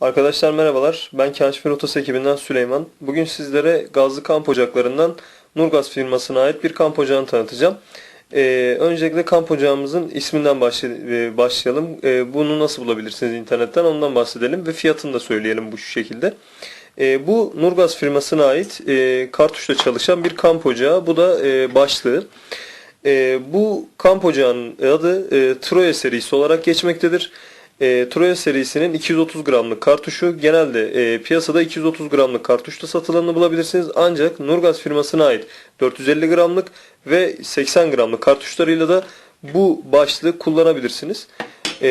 Arkadaşlar merhabalar. Ben Kaşif Rotos ekibinden Süleyman. Bugün sizlere gazlı kamp ocaklarından Nurgaz firmasına ait bir kamp ocağını tanıtacağım. Ee, öncelikle kamp ocağımızın isminden e, başlayalım. Ee, bunu nasıl bulabilirsiniz internetten ondan bahsedelim ve fiyatını da söyleyelim bu şekilde. Ee, bu Nurgaz firmasına ait e, kartuşla çalışan bir kamp ocağı. Bu da e, başlığı. E, bu kamp ocağının adı e, Troya serisi olarak geçmektedir. E, Troya serisinin 230 gramlık kartuşu genelde e, piyasada 230 gramlık kartuşta satılanını bulabilirsiniz. Ancak Nurgaz firmasına ait 450 gramlık ve 80 gramlık kartuşlarıyla da bu başlığı kullanabilirsiniz. E,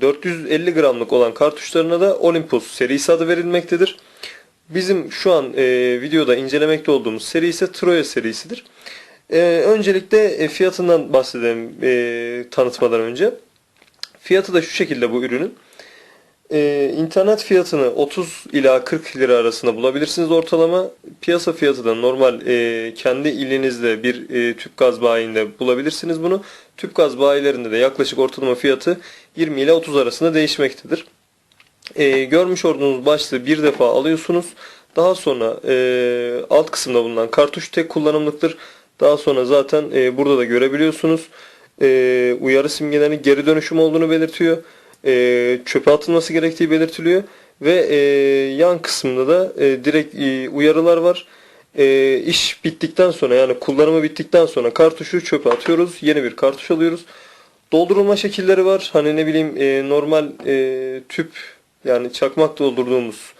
450 gramlık olan kartuşlarına da Olympus serisi adı verilmektedir. Bizim şu an e, videoda incelemekte olduğumuz seri ise Troya serisidir. E, öncelikle e, fiyatından bahsedelim e, tanıtmadan önce. Fiyatı da şu şekilde bu ürünün. Ee, internet fiyatını 30 ila 40 lira arasında bulabilirsiniz ortalama. Piyasa fiyatı da normal e, kendi ilinizde bir e, tüp gaz bayinde bulabilirsiniz bunu. Tüp gaz bayilerinde de yaklaşık ortalama fiyatı 20 ile 30 arasında değişmektedir. E, görmüş olduğunuz başlığı bir defa alıyorsunuz. Daha sonra e, alt kısımda bulunan kartuş tek kullanımlıktır. Daha sonra zaten e, burada da görebiliyorsunuz. E, uyarı simgelerinin geri dönüşüm olduğunu belirtiyor. E, çöpe atılması gerektiği belirtiliyor. Ve e, yan kısımda da e, direkt e, uyarılar var. E, iş bittikten sonra yani kullanımı bittikten sonra kartuşu çöpe atıyoruz. Yeni bir kartuş alıyoruz. Doldurulma şekilleri var. Hani ne bileyim e, normal e, tüp yani çakmak doldurduğumuz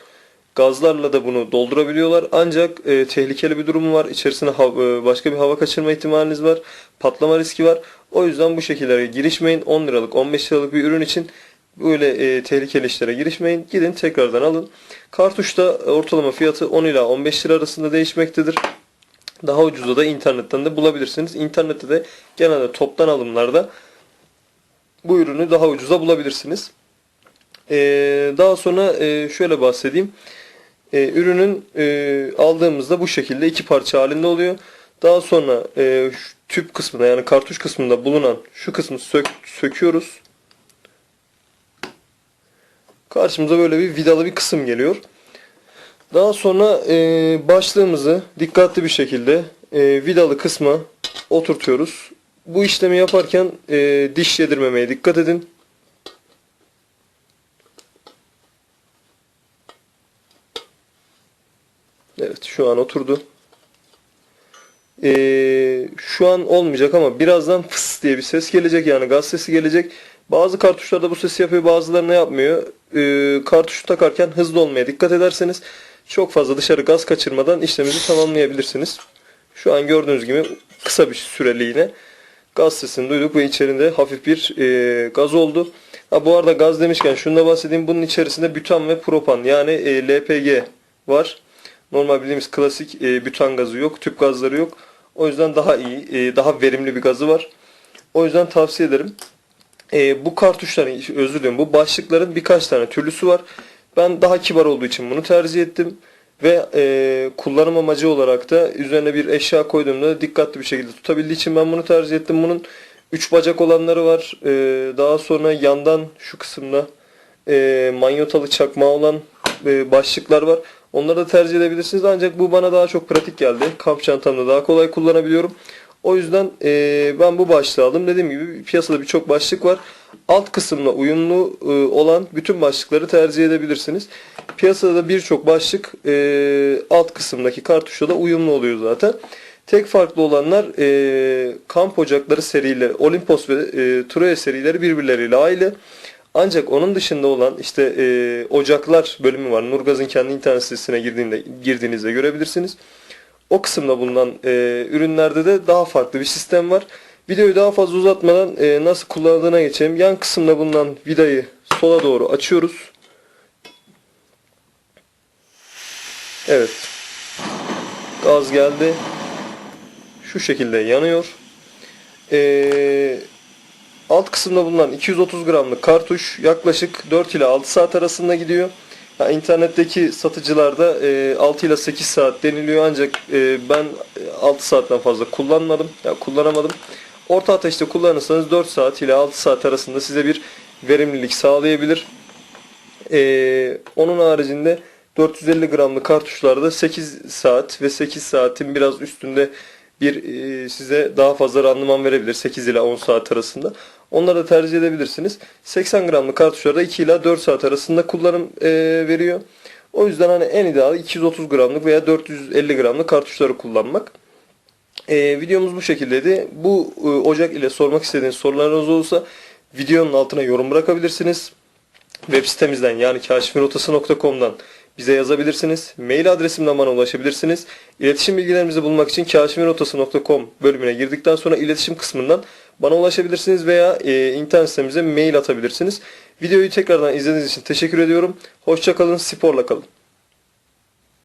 gazlarla da bunu doldurabiliyorlar. Ancak e, tehlikeli bir durum var. İçerisine hav- e, başka bir hava kaçırma ihtimaliniz var. Patlama riski var. O yüzden bu şekillere girişmeyin. 10 liralık 15 liralık bir ürün için böyle e, tehlikeli işlere girişmeyin. Gidin tekrardan alın. Kartuşta ortalama fiyatı 10 ila 15 lira arasında değişmektedir. Daha ucuza da internetten de bulabilirsiniz. İnternette de genelde toptan alımlarda bu ürünü daha ucuza bulabilirsiniz. Ee, daha sonra e, şöyle bahsedeyim. Ee, ürünün e, aldığımızda bu şekilde iki parça halinde oluyor. Daha sonra e, tüp kısmında yani kartuş kısmında bulunan şu kısmı sök, söküyoruz. Karşımıza böyle bir vidalı bir kısım geliyor. Daha sonra e, başlığımızı dikkatli bir şekilde e, vidalı kısma oturtuyoruz. Bu işlemi yaparken e, diş yedirmemeye dikkat edin. Evet şu an oturdu. Ee, şu an olmayacak ama birazdan fıs diye bir ses gelecek yani gaz sesi gelecek. Bazı kartuşlarda bu sesi yapıyor bazılarına yapmıyor. Ee, kartuşu takarken hızlı olmaya dikkat ederseniz çok fazla dışarı gaz kaçırmadan işleminizi tamamlayabilirsiniz. Şu an gördüğünüz gibi kısa bir süreliğine gaz sesini duyduk ve içerisinde hafif bir e, gaz oldu. Ha, bu arada gaz demişken şunu da bahsedeyim. Bunun içerisinde bütan ve propan yani e, LPG var. Normal bildiğimiz klasik e, bütan gazı yok, tüp gazları yok. O yüzden daha iyi, e, daha verimli bir gazı var. O yüzden tavsiye ederim. E, bu kartuşların, özür dilerim, bu başlıkların birkaç tane türlüsü var. Ben daha kibar olduğu için bunu tercih ettim. Ve e, kullanım amacı olarak da üzerine bir eşya koyduğumda dikkatli bir şekilde tutabildiği için ben bunu tercih ettim. Bunun 3 bacak olanları var. E, daha sonra yandan şu kısımda e, manyotalı çakmağı olan e, başlıklar var. Onları da tercih edebilirsiniz ancak bu bana daha çok pratik geldi. Kamp çantamda daha kolay kullanabiliyorum. O yüzden e, ben bu başlığı aldım. Dediğim gibi piyasada birçok başlık var. Alt kısımla uyumlu e, olan bütün başlıkları tercih edebilirsiniz. Piyasada da birçok başlık e, alt kısımdaki kartuşla da uyumlu oluyor zaten. Tek farklı olanlar e, kamp ocakları serileri, Olympus ve e, Troya serileri birbirleriyle aynı. Ancak onun dışında olan işte e, ocaklar bölümü var. Nurgaz'ın kendi internet sitesine girdiğinde, girdiğinizde görebilirsiniz. O kısımda bulunan e, ürünlerde de daha farklı bir sistem var. Videoyu daha fazla uzatmadan e, nasıl kullanıldığına geçelim. Yan kısımda bulunan vidayı sola doğru açıyoruz. Evet. Gaz geldi. Şu şekilde yanıyor. Eee Alt kısımda bulunan 230 gramlık kartuş yaklaşık 4 ile 6 saat arasında gidiyor. Ha, internetteki satıcılarda e, 6 ile 8 saat deniliyor ancak e, ben 6 saatten fazla kullanmadım. Ya kullanamadım. Orta ateşte kullanırsanız 4 saat ile 6 saat arasında size bir verimlilik sağlayabilir. Onun haricinde 450 gramlık kartuşlarda 8 saat ve 8 saatin biraz üstünde bir e, size daha fazla randıman verebilir 8 ila 10 saat arasında. Onları da tercih edebilirsiniz. 80 gramlık kartuşlarda 2 ila 4 saat arasında kullanım e, veriyor. O yüzden hani en ideali 230 gramlık veya 450 gramlık kartuşları kullanmak. Ee, videomuz bu şekildeydi. Bu e, ocak ile sormak istediğiniz sorularınız olursa videonun altına yorum bırakabilirsiniz. Web sitemizden yani kaşifirotası.com'dan bize yazabilirsiniz. Mail adresimden bana ulaşabilirsiniz. İletişim bilgilerimizi bulmak için kaşifirotası.com bölümüne girdikten sonra iletişim kısmından bana ulaşabilirsiniz veya e, internet sitemize mail atabilirsiniz. Videoyu tekrardan izlediğiniz için teşekkür ediyorum. Hoşçakalın, sporla kalın.